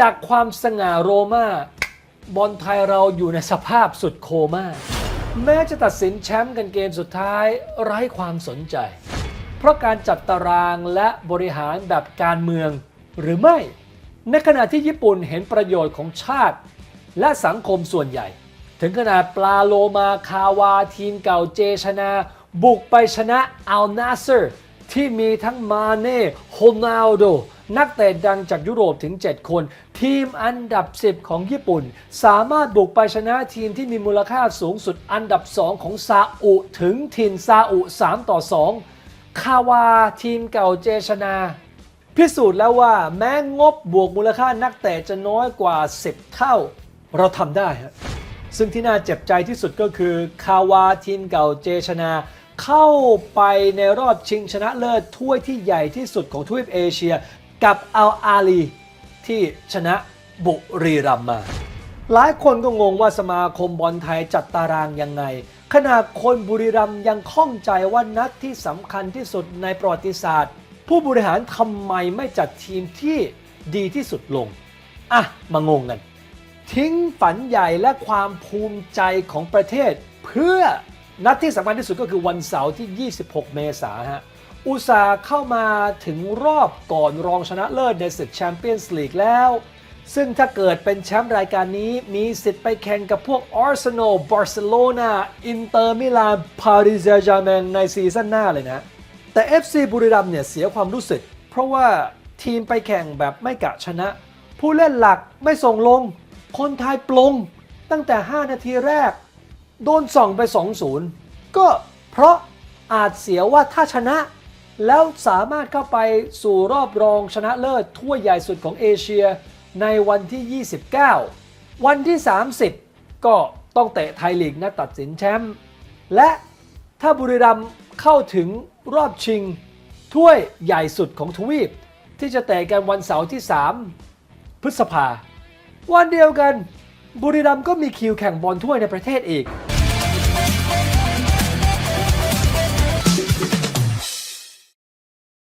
จากความสง่าโรมาบอลไทยเราอยู่ในสภาพสุดโคม่าแม้จะตัดสินแชมป์กันเกมสุดท้ายไร้ความสนใจ เพราะการจัดตารางและบริหารแบบการเมือง หรือไม่ ในขณะที่ญี่ปุ่นเห็นประโยชน์ของชาติ และสังคมส่วนใหญ่ ถึงขนาดปลาโลมาคาวาทีมเก่าเจชนา บุกไปชนะอัลนาเซอร์ที่มีทั้งมาเน่โฮนาลโด นักเตะดังจากยุโรปถึง 7 คน ทีมอันดับ 10 ของญี่ปุ่น สามารถบุกไปชนะทีมที่มีมูลค่าสูงสุดอันดับ 2 ของซาอุถึงถิ่นซาอุ 3 ต่อ 2 คาวาทีมเก่าเจชนา พิสูจน์แล้วว่าแม้งบบวกมูลค่านักเตะจะน้อยกว่า 10 เท่า เราทำได้ฮะซึ่งที่น่าเจ็บใจที่สุดก็คือคาวาทีมเก่าเจชนาเข้าไปในรอบชิงชนะเลิศถ้วยที่ใหญ่ที่สุดของทวีปเอเชีย กับอัลอาลีที่ชนะบุรีรัมมา หลายคนก็งงว่าสมาคมบอลไทยจัดตารางยังไง ขนาดคนบุรีรัมย์ยังข้องใจว่านัดที่สำคัญที่สุดในประวัติศาสตร์ ผู้บริหารทำไมไม่จัดทีมที่ดีที่สุดลง อะ มางงกัน ทิ้งฝันใหญ่และความภูมิใจของประเทศ เพื่อนัดที่สำคัญที่สุดก็คือวันเสาร์ที่ 26 เมษายนฮะ อุตสาห์เข้ามาถึงรอบก่อนรองชนะเลิศในศึกแชมเปี้ยนส์ลีกแล้ว ซึ่งถ้าเกิดเป็นแชมป์รายการนี้มีสิทธิ์ไปแข่งกับพวกอาร์เซนอลบาร์เซโลนาอินเตอร์มิลานปารีสแซงต์แชร์แมงในซีซั่นหน้าเลยนะ แต่ FC บุรีรัมเนี่ยเสียความรู้สึก เพราะว่าทีมไปแข่งแบบไม่กะชนะ ผู้เล่นหลักไม่ส่งลง คนไทยปลง ตั้งแต่ 5 นาทีแรก โดนส่องไป 2-0 ก็เพราะอาจเสียว่าถ้าชนะ แล้วสามารถเข้าไปสู่รอบรองชนะเลิศถ้วยใหญ่สุดของเอเชียในวันที่ 29 วันที่ 30 ก็ต้องเตะไทยลีกนัดตัดสินแชมป์และถ้าบุรีรัมย์เข้าถึงรอบชิง ถ้วยใหญ่สุดของทวีป ที่จะเตะกันวันเสาร์ที่ 3 พฤษภา วันเดียวกันบุรีรัมย์ก็มีคิวแข่งบอลถ้วยในประเทศอีก